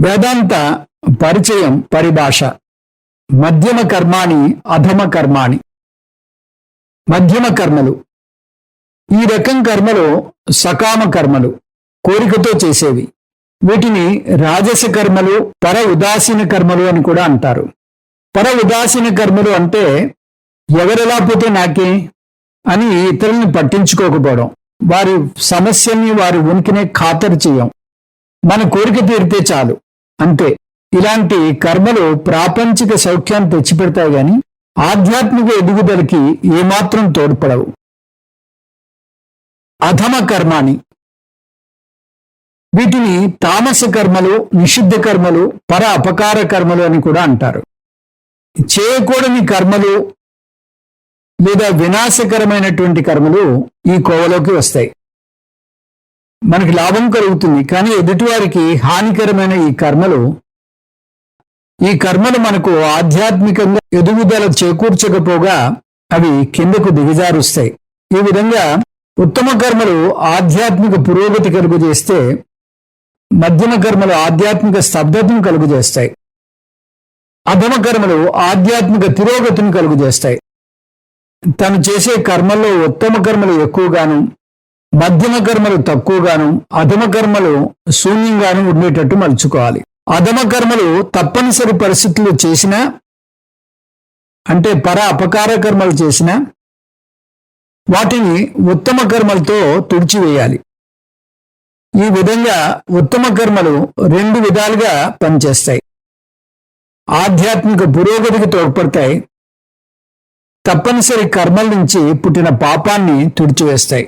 వేదాంత పరిచయం పరిభాష. మధ్యమ కర్మాణి అధమ కర్మాణి. మధ్యమ కర్మలు. ఈ రకం కర్మలు సకామ కర్మలు కోరికతో చేసేవి. వీటిని రాజస కర్మలు పర ఉదాసీన కర్మలు అని కూడా అంటారు. పర ఉదాసీన కర్మలు అంటే ఎవరెలా పోతే నాకే అని ఇతరుల్ని పట్టించుకోకపోవడం. వారి సమస్యల్ని వారి ఉనికినే ఖాతరు చేయం. మన కోరిక తీరితే చాలు. అంతే. ఇలాంటి కర్మలు ప్రాపంచిక సౌఖ్యాన్ని తెచ్చిపెడతాయి గాని ఆధ్యాత్మిక ఎదుగుదలకి ఏమాత్రం తోడ్పడవు. అధమ కర్మాని. వీటిని తామస కర్మలు నిషిద్ధ కర్మలు పర అపకార కర్మలు అని కూడా అంటారు. చేయకూడని కర్మలు లేదా వినాశకరమైనటువంటి కర్మలు ఈ కోవలోకి వస్తాయి. మనకి లాభం కలుగుతుంది. కానీ ఎదుటివారికి హానికరమైన ఈ కర్మలు ఈ కర్మలు మనకు ఆధ్యాత్మికంగా ఎదుగుదల చేకూర్చకపోగా అవి కిందకు దిగజారుస్తాయి. ఈ విధంగా ఉత్తమ కర్మలు ఆధ్యాత్మిక పురోగతి కలుగజేస్తే మధ్యమ కర్మలు ఆధ్యాత్మిక స్తబ్దతను కలుగజేస్తాయి. అధమ కర్మలు ఆధ్యాత్మిక తిరోగతిని కలుగజేస్తాయి. తను చేసే కర్మల్లో ఉత్తమ కర్మలు ఎక్కువగాను మధ్యమ కర్మలు తక్కువగాను అధమ కర్మలు శూన్యంగాను ఉండేటట్టు మలుచుకోవాలి. అధమ కర్మలు తప్పనిసరి పరిస్థితులు చేసినా అంటే పర అపకార కర్మలు చేసినా వాటిని ఉత్తమ కర్మలతో తుడిచివేయాలి. ఈ విధంగా ఉత్తమ కర్మలు రెండు విధాలుగా పనిచేస్తాయి. ఆధ్యాత్మిక పురోగతికి తోడ్పడతాయి. తప్పనిసరి కర్మల నుంచి పుట్టిన పాపాన్ని తుడిచివేస్తాయి.